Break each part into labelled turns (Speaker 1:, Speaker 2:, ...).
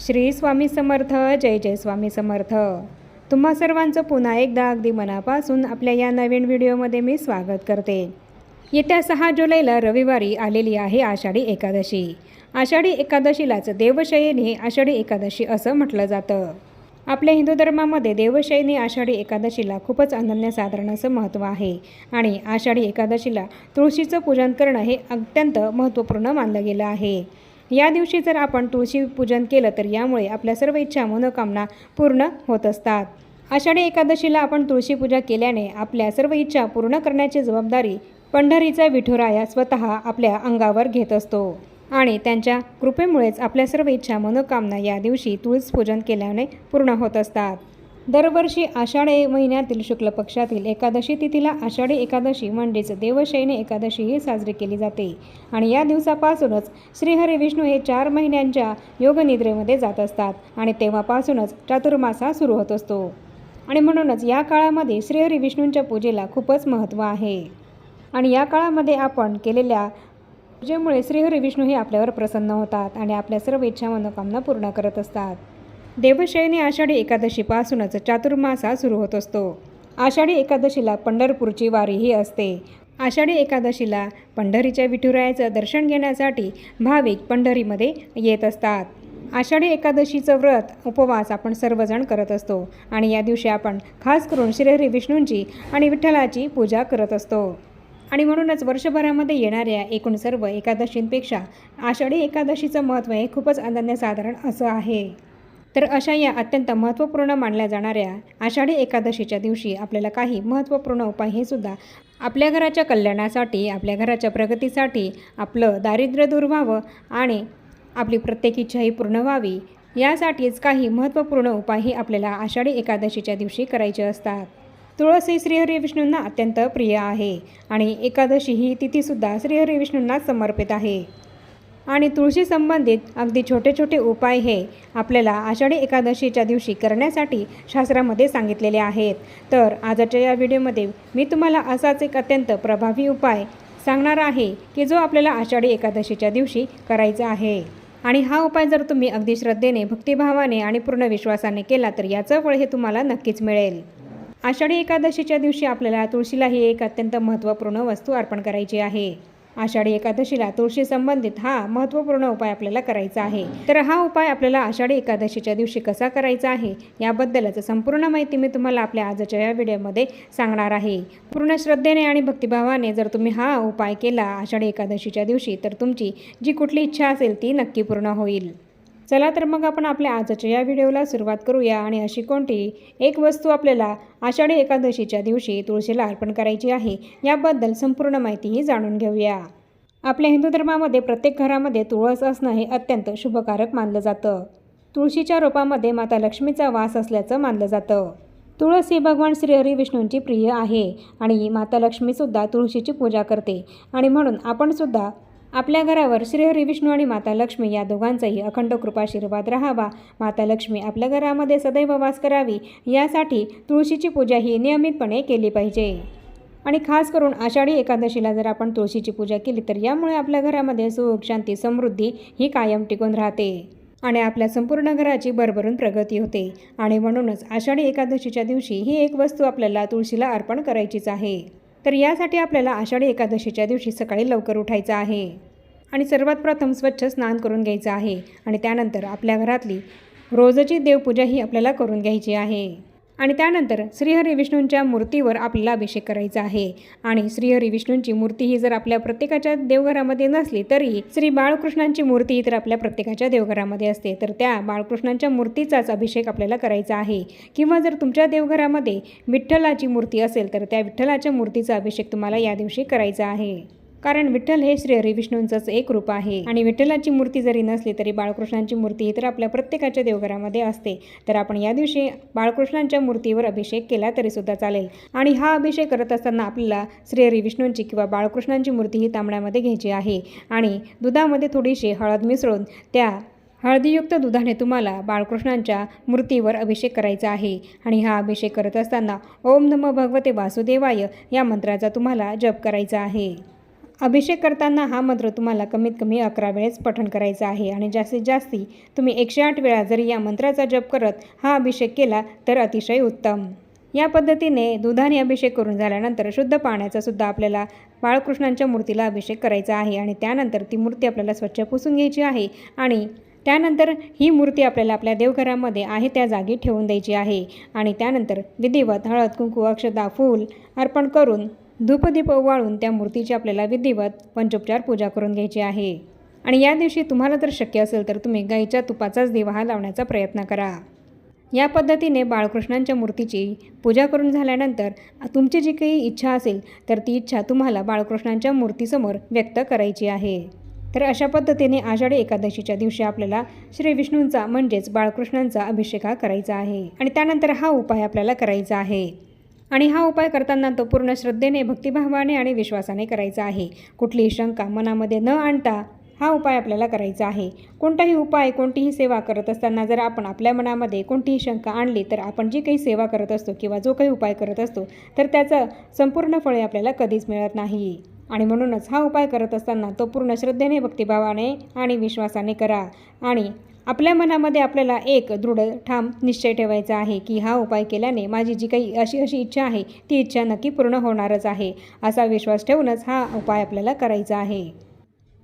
Speaker 1: श्री स्वामी समर्थ जय जय स्वामी समर्थ. तुम्हा सर्वांचं पुन्हा एकदा अगदी मनापासून आपल्या या नवीन व्हिडिओमध्ये मी स्वागत करते. येत्या सहा जुलैला रविवारी आलेली आहे आषाढी एकादशी. आषाढी एकादशीलाच देवशयनी आषाढी एकादशी असं म्हटलं जातं. आपल्या हिंदू धर्मामध्ये देवशयनी आषाढी एकादशीला खूपच अनन्यसाधारण असं महत्त्व आहे आणि आषाढी एकादशीला तुळशीचं पूजन करणं हे अत्यंत महत्त्वपूर्ण मानलं गेलं आहे. या दिवशी जर आपण तुळशी पूजन केलं तर यामुळे आपल्या सर्व इच्छा मनोकामना पूर्ण होत असतात. आषाढी एकादशीला आपण तुळशी पूजा केल्याने आपल्या सर्व इच्छा पूर्ण करण्याची जबाबदारी पंढरीचा विठुराया स्वतः आपल्या अंगावर घेत असतो आणि त्यांच्या कृपेमुळेच आपल्या सर्व इच्छा मनोकामना या दिवशी तुळस पूजन केल्याने पूर्ण होत असतात. दरवर्षी आषाढी महिन्यातील शुक्ल पक्षातील एकादशी तिथीला आषाढी एकादशी म्हणजेच देवशैनी एकादशी ही साजरी केली जाते. आणि या दिवसापासूनच श्रीहरी विष्णू हे चार महिन्यांच्या योगनिद्रेमध्ये जात असतात आणि तेव्हापासूनच चातुर्मासा सुरू होत असतो. आणि म्हणूनच या काळामध्ये श्रीहरी विष्णूंच्या पूजेला खूपच महत्त्व आहे. आणि या काळामध्ये आपण केलेल्या पूजेमुळे श्रीहरी विष्णू हे आपल्यावर प्रसन्न होतात आणि आपल्या सर्व इच्छा मनोकामना पूर्ण करत असतात. देवशयनी आषाढी एकादशीपासूनच चातुर्मासा सुरू होत असतो. आषाढी एकादशीला पंढरपूरची वारीही असते. आषाढी एकादशीला पंढरीच्या विठुरायाचं दर्शन घेण्यासाठी भाविक पंढरीमध्ये येत असतात. आषाढी एकादशीचं व्रत उपवास आपण सर्वजण करत असतो आणि या दिवशी आपण खास करून श्रीहरी विष्णूंची आणि विठ्ठलाची पूजा करत असतो. आणि म्हणूनच वर्षभरामध्ये येणाऱ्या एकूण सर्व एकादशींपेक्षा आषाढी एकादशीचं महत्त्व हे खूपच अनन्यसाधारण असं आहे. तर अशा या अत्यंत महत्त्वपूर्ण मानल्या जाणाऱ्या आषाढी एकादशीच्या दिवशी आपल्याला काही महत्त्वपूर्ण उपाय हे सुद्धा आपल्या घराच्या कल्याणासाठी आपल्या घराच्या प्रगतीसाठी आपलं दारिद्र्य दूर व्हावं आणि आपली प्रत्येक इच्छाही पूर्ण व्हावी यासाठीच काही महत्त्वपूर्ण उपायही आपल्याला आषाढी एकादशीच्या दिवशी करायचे असतात. तुळस ही श्रीहरी विष्णूंना अत्यंत प्रिय आहे आणि एकादशी ही तिथीसुद्धा श्रीहरी विष्णूंना समर्पित आहे. आणि तुळशी संबंधित अगदी छोटे छोटे उपाय हे आपल्याला आषाढी एकादशीच्या दिवशी करण्यासाठी शास्त्रामध्ये सांगितलेले आहेत. तर आजच्या या व्हिडिओमध्ये मी तुम्हाला असाच एक अत्यंत प्रभावी उपाय सांगणार आहे की जो आपल्याला आषाढी एकादशीच्या दिवशी करायचा आहे. आणि हा उपाय जर तुम्ही अगदी श्रद्धेने भक्तिभावाने आणि पूर्ण विश्वासाने केला तर याचं फळ हे तुम्हाला नक्कीच मिळेल. आषाढी एकादशीच्या दिवशी आपल्याला तुळशीला ही एक अत्यंत महत्त्वपूर्ण वस्तू अर्पण करायची आहे. आषाढी एकादशीला तुळशी संबंधित हा महत्त्वपूर्ण उपाय आपल्याला करायचा आहे. तर हा उपाय आपल्याला आषाढी एकादशीच्या दिवशी कसा करायचा आहे याबद्दलच संपूर्ण माहिती मी तुम्हाला आपल्या आजच्या या व्हिडिओमध्ये सांगणार आहे. पूर्ण श्रद्धेने आणि भक्तिभावाने जर तुम्ही हा उपाय केला आषाढी एकादशीच्या दिवशी तर तुमची जी कुठली इच्छा असेल ती नक्की पूर्ण होईल. चला तर मग आपण आपल्या आजच्या या व्हिडिओला सुरुवात करूया आणि अशी कोणती एक वस्तू आपल्याला आषाढी एकादशीच्या दिवशी तुळशीला अर्पण करायची आहे याबद्दल संपूर्ण माहितीही जाणून घेऊया. आपल्या हिंदू धर्मामध्ये प्रत्येक घरामध्ये तुळस असणं हे अत्यंत शुभकारक मानलं जातं. तुळशीच्या रोपामध्ये माता लक्ष्मीचा वास असल्याचं मानलं जातं. तुळस ही भगवान श्रीहरी विष्णूंची प्रिय आहे आणि माता लक्ष्मीसुद्धा तुळशीची पूजा करते आणि म्हणून आपणसुद्धा आपल्या घरावर श्रीहरी विष्णू आणि माता लक्ष्मी या दोघांचाही अखंड कृपाशीर्वाद राहावा. माता लक्ष्मी आपल्या घरामध्ये सदैव वास करावी यासाठी तुळशीची पूजा ही नियमितपणे केली पाहिजे. आणि खास करून आषाढी एकादशीला जर आपण तुळशीची पूजा केली तर यामुळे आपल्या घरामध्ये सुख शांती समृद्धी ही कायम टिकून राहते. आणि आपल्या संपूर्ण घराची भरभरून प्रगती होते. आणि म्हणूनच आषाढी एकादशीच्या दिवशी ही एक वस्तू आपल्याला तुळशीला अर्पण करायचीच आहे. तर यासाठी आपल्याला आषाढी एकादशीच्या दिवशी सकाळी लवकर उठायचं आहे. आणि सर्वात प्रथम स्वच्छ स्नान करून घ्यायचं आहे. आणि त्यानंतर आपल्या घरातली रोजची देवपूजा ही आपल्याला करून घ्यायची आहे. आणि त्यानंतर श्रीहरी विष्णूंच्या मूर्तीवर आपल्याला अभिषेक करायचा आहे. आणि श्रीहरी विष्णूंची मूर्ती ही जर आपल्या प्रत्येकाच्या देवघरामध्ये नसली तरी श्री बाळकृष्णांची मूर्ती ही तर आपल्या प्रत्येकाच्या देवघरामध्ये असते. तर त्या बाळकृष्णांच्या मूर्तीचाच अभिषेक आपल्याला करायचा आहे. किंवा जर तुमच्या देवघरामध्ये विठ्ठलाची मूर्ती असेल तर त्या विठ्ठलाच्या मूर्तीचा अभिषेक तुम्हाला या दिवशी करायचा आहे. कारण विठ्ठल हे श्री हरिविष्णूंचंच एक रूप आहे. आणि विठ्ठलाची मूर्ती जरी नसली तरी बाळकृष्णांची मूर्ती ही तर आपल्या प्रत्येकाच्या देवघरामध्ये असते. तर आपण या दिवशी बाळकृष्णांच्या मूर्तीवर अभिषेक केला तरी सुद्धा चालेल. आणि हा अभिषेक करत असताना आपल्याला श्री हरिविष्णूंची किंवा बाळकृष्णांची मूर्ती ही तांबड्यामध्ये घ्यायची आहे. आणि दुधामध्ये थोडीशी हळद मिसळून त्या हळदीयुक्त दुधाने तुम्हाला बाळकृष्णांच्या मूर्तीवर अभिषेक करायचा आहे. आणि हा अभिषेक करत असताना ओम नम भगवते वासुदेवाय या मंत्राचा तुम्हाला जप करायचा आहे. अभिषेक करताना हा मंत्र तुम्हाला कमीत कमी अकरा वेळेस पठण करायचा आहे. आणि जास्तीत जास्ती तुम्ही एकशे आठ वेळा जरी या मंत्राचा जप करत हा अभिषेक केला तर अतिशय उत्तम. या पद्धतीने दुधाने अभिषेक करून झाल्यानंतर शुद्ध पाण्याचा सुद्धा आपल्याला बाळकृष्णांच्या मूर्तीला अभिषेक करायचा आहे. आणि त्यानंतर ती मूर्ती आपल्याला स्वच्छ पुसून घ्यायची आहे. आणि त्यानंतर ही मूर्ती आपल्याला आपल्या देवघरामध्ये आहे त्या जागी ठेवून द्यायची आहे. आणि त्यानंतर विधिवत हळद कुंकू अक्षता फूल अर्पण करून धूपदीप वाळून त्या मूर्तीची आपल्याला विधिवत पंचोपचार पूजा करून घ्यायची आहे. आणि या दिवशी तुम्हाला जर शक्य असेल तर तुम्ही गाईच्या तुपाचाच दिवा हा लावण्याचा प्रयत्न करा. या पद्धतीने बाळकृष्णांच्या मूर्तीची पूजा करून झाल्यानंतर तुमची जी काही इच्छा असेल तर ती इच्छा तुम्हाला बाळकृष्णांच्या मूर्तीसमोर व्यक्त करायची आहे. तर अशा पद्धतीने आषाढी एकादशीच्या दिवशी आपल्याला श्री विष्णूंचा म्हणजेच बाळकृष्णांचा अभिषेक हा करायचा आहे. आणि त्यानंतर हा उपाय आपल्याला करायचा आहे. आणि हा उपाय करताना तो पूर्ण श्रद्धेने भक्तिभावाने आणि विश्वासाने करायचा आहे. कुठलीही शंका मनामध्ये न आणता हा उपाय आपल्याला करायचा आहे. कोणताही उपाय कोणतीही सेवा करत असताना जर आपण आपल्या मनामध्ये कोणतीही शंका आणली तर आपण जी काही सेवा करत असतो किंवा जो काही उपाय करत असतो तर त्याचं संपूर्ण फळे आपल्याला कधीच मिळत नाही. आणि म्हणूनच हा उपाय करत असताना तो पूर्ण श्रद्धेने भक्तिभावाने आणि विश्वासाने करा. आणि आपल्या मनामध्ये आपल्याला एक दृढ ठाम निश्चय ठेवायचा आहे की हा उपाय केल्याने माझी जी काही अशी अशी इच्छा आहे ती इच्छा नक्की पूर्ण होणारच आहे असा विश्वास ठेवूनच हा उपाय आपल्याला करायचा आहे.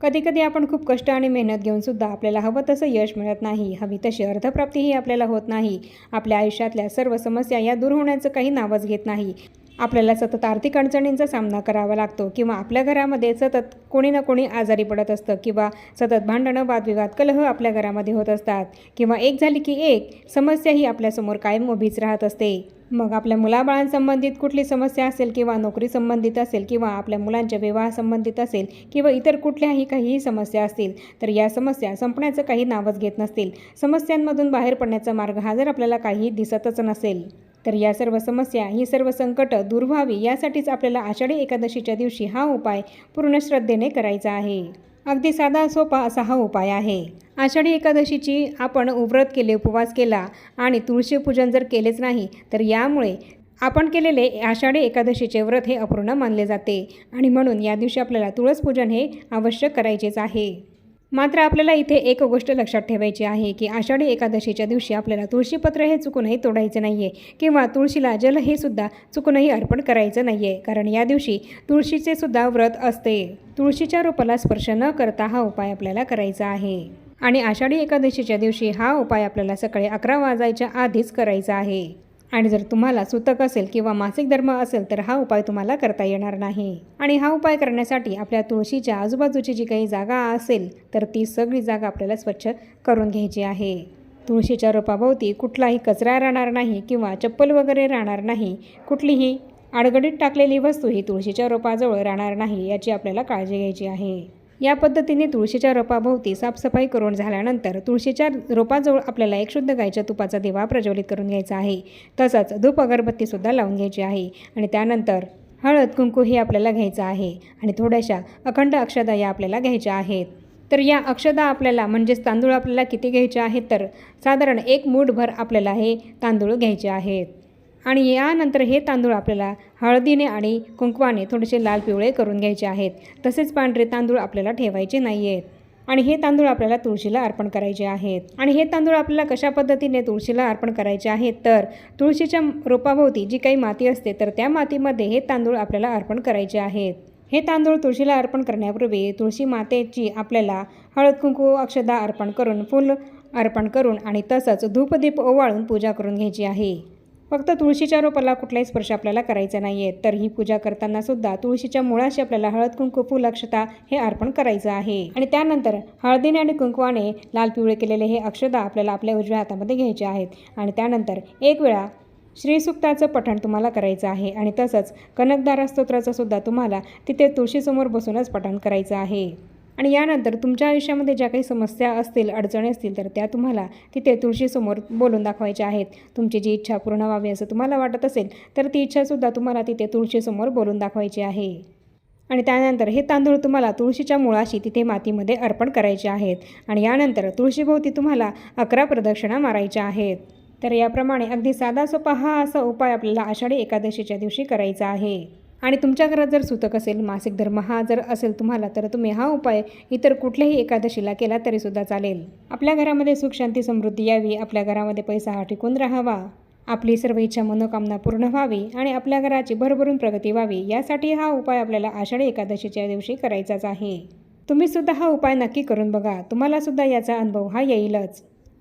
Speaker 1: कधीकधी आपण खूप कष्ट आणि मेहनत घेऊन सुद्धा आपल्याला हवं तसं यश मिळत नाही हवी तशी अर्थप्राप्तीही आपल्याला होत नाही आपल्या आयुष्यातल्या सर्व समस्या या दूर होण्याचं काही नावच घेत नाही. आपल्याला सतत आर्थिक अडचणींचा सामना करावा लागतो किंवा आपल्या घरामध्ये सतत कोणी ना कोणी आजारी पडत असतं किंवा सतत भांडणं वादविवाद कलह आपल्या घरामध्ये होत असतात किंवा एक झाली की एक समस्या ही आपल्यासमोर कायम उभीच राहत असते. मग आपल्या मुलाबाळांसंबंधित कुठली समस्या असेल किंवा नोकरी संबंधित असेल किंवा आपल्या मुलांच्या विवाहासंबंधित असेल किंवा इतर कुठल्याही काहीही समस्या असतील तर या समस्या संपण्याचं काही नावच घेत नसतील. समस्यांमधून बाहेर पडण्याचा मार्ग हा जर आपल्याला काही दिसतच नसेल. तर या सर्व समस्या ही सर्व संकट दूर व्हावी यासाठीच आपल्याला आषाढी एकादशीच्या दिवशी हा उपाय पूर्ण श्रद्धेने करायचा आहे. अगदी साधा सोपा असा हा उपाय आहे. आषाढी एकादशीची आपण व्रत केले उपवास केला आणि तुळशी पूजन जर केलेच नाही तर यामुळे आपण केलेले आषाढी एकादशीचे व्रत हे अपूर्ण मानले जाते आणि म्हणून या दिवशी आपल्याला तुळस पूजन हे आवश्यक करायचेच आहे. मात्र आपल्याला इथे एक गोष्ट लक्षात ठेवायची आहे की आषाढी एकादशीच्या दिवशी आपल्याला तुळशीपत्र हे चुकूनही तोडायचं नाही आहे किंवा तुळशीला जल हे सुद्धा चुकूनही अर्पण करायचं नाही आहे कारण या दिवशी तुळशीचे सुद्धा व्रत असते. तुळशीच्या रोपाला स्पर्श न करता हा उपाय आपल्याला करायचा आहे. आणि आषाढी एकादशीच्या दिवशी हा उपाय आपल्याला सकाळी अकरा वाजायच्या आधीच करायचा आहे. आणि जर तुम्हाला सुतक असेल किंवा मासिक धर्म असेल तर हा उपाय तुम्हाला करता येणार नाही. आणि हा उपाय करण्यासाठी आपल्या तुळशीच्या आजूबाजूची जी काही जागा असेल तर ती सगळी जागा आपल्याला स्वच्छ करून घ्यायची आहे. तुळशीच्या रोपाभोवती कुठलाही कचरा राहणार नाही किंवा चप्पल वगैरे राहणार नाही. कुठलीही आडगडीत टाकलेली वस्तू ही तुळशीच्या रोपाजवळ राहणार नाही याची आपल्याला काळजी घ्यायची आहे. या पद्धतीने तुळशीच्या रोपाभोवती साफसफाई करून झाल्यानंतर तुळशीच्या रोपाजवळ आपल्याला एक शुद्ध गायच्या तुपाचा दिवा प्रज्वलित करून घ्यायचा आहे. तसंच धूप अगरबत्तीसुद्धा लावून घ्यायची आहे आणि त्यानंतर हळद कुंकू हे आपल्याला घ्यायचं आहे आणि थोड्याशा अखंड अक्षदा या आपल्याला घ्यायच्या आहेत. तर या अक्षदा आपल्याला म्हणजेच तांदूळ आपल्याला किती घ्यायचे आहेत? तर साधारण एक मूठभर आपल्याला हे तांदूळ घ्यायचे आहेत. आणि यानंतर हे तांदूळ आपल्याला हळदीने आणि कुंकवाने थोडेसे लाल पिवळे करून घ्यायचे आहेत. तसेच पांढरे तांदूळ आपल्याला ठेवायचे नाही आहेत आणि हे तांदूळ आपल्याला तुळशीला अर्पण करायचे आहेत. आणि हे तांदूळ आपल्याला कशा पद्धतीने तुळशीला अर्पण करायचे आहेत? तर तुळशीच्या रोपाभोवती जी काही माती असते तर त्या मातीमध्ये हे तांदूळ आपल्याला अर्पण करायचे आहेत. हे तांदूळ तुळशीला अर्पण करण्यापूर्वी तुळशी मातेची आपल्याला हळद कुंकू अक्षदा अर्पण करून फुल अर्पण करून आणि तसंच धूपदीप ओवाळून पूजा करून घ्यायची आहे. फक्त तुळशीच्या रोपाला कुठलाही स्पर्श आपल्याला करायचा नाही आहे तर ही पूजा करताना सुद्धा तुळशीच्या मुळाशी आपल्याला हळद कुंकू फुल अक्षता हे अर्पण करायचं आहे. आणि त्यानंतर हळदीने आणि कुंकवाने लाल पिवळे केलेले हे अक्षता आपल्याला आपल्या उजव्या हातामध्ये घ्यायचे आहेत. आणि त्यानंतर एक वेळा श्रीसुक्ताचं पठण तुम्हाला करायचं आहे. आणि तसंच कनकदारा स्तोत्राचं सुद्धा तुम्हाला तिथे तुळशीसमोर बसूनच पठण करायचं आहे. आणि यानंतर तुमच्या आयुष्यामध्ये ज्या काही समस्या असतील अडचणी असतील तर त्या तुम्हाला तिथे तुळशीसमोर बोलून दाखवायच्या आहेत. तुमची जी इच्छा पूर्ण व्हावी असं तुम्हाला वाटत असेल तर ती इच्छासुद्धा तुम्हाला तिथे तुळशीसमोर बोलून दाखवायची आहे. आणि त्यानंतर हे तांदूळ तुम्हाला तुळशीच्या मुळाशी तिथे मातीमध्ये अर्पण करायचे आहेत. आणि यानंतर तुळशीभोवती तुम्हाला अकरा प्रदक्षिणा मारायच्या आहेत. तर याप्रमाणे अगदी साधा सोपा हा असा उपाय आपल्याला आषाढी एकादशीच्या दिवशी करायचा आहे. आणि तुमच्या घरात जर सुतक असेल मासिक धर्म हा जर असेल तुम्हाला तर तुम्ही हा उपाय इतर कुठल्याही एकादशीला केला तरीसुद्धा चालेल. आपल्या घरामध्ये सुख शांती समृद्धी यावी. आपल्या घरामध्ये पैसा हा टिकून राहावा. आपली सर्व इच्छा मनोकामना पूर्ण व्हावी आणि आपल्या घराची भरभरून प्रगती व्हावी. यासाठी हा उपाय आपल्याला आषाढी एकादशीच्या दिवशी करायचाच आहे. तुम्ही सुद्धा हा उपाय नक्की करून बघा. तुम्हाला सुद्धा याचा अनुभव हा येईलच.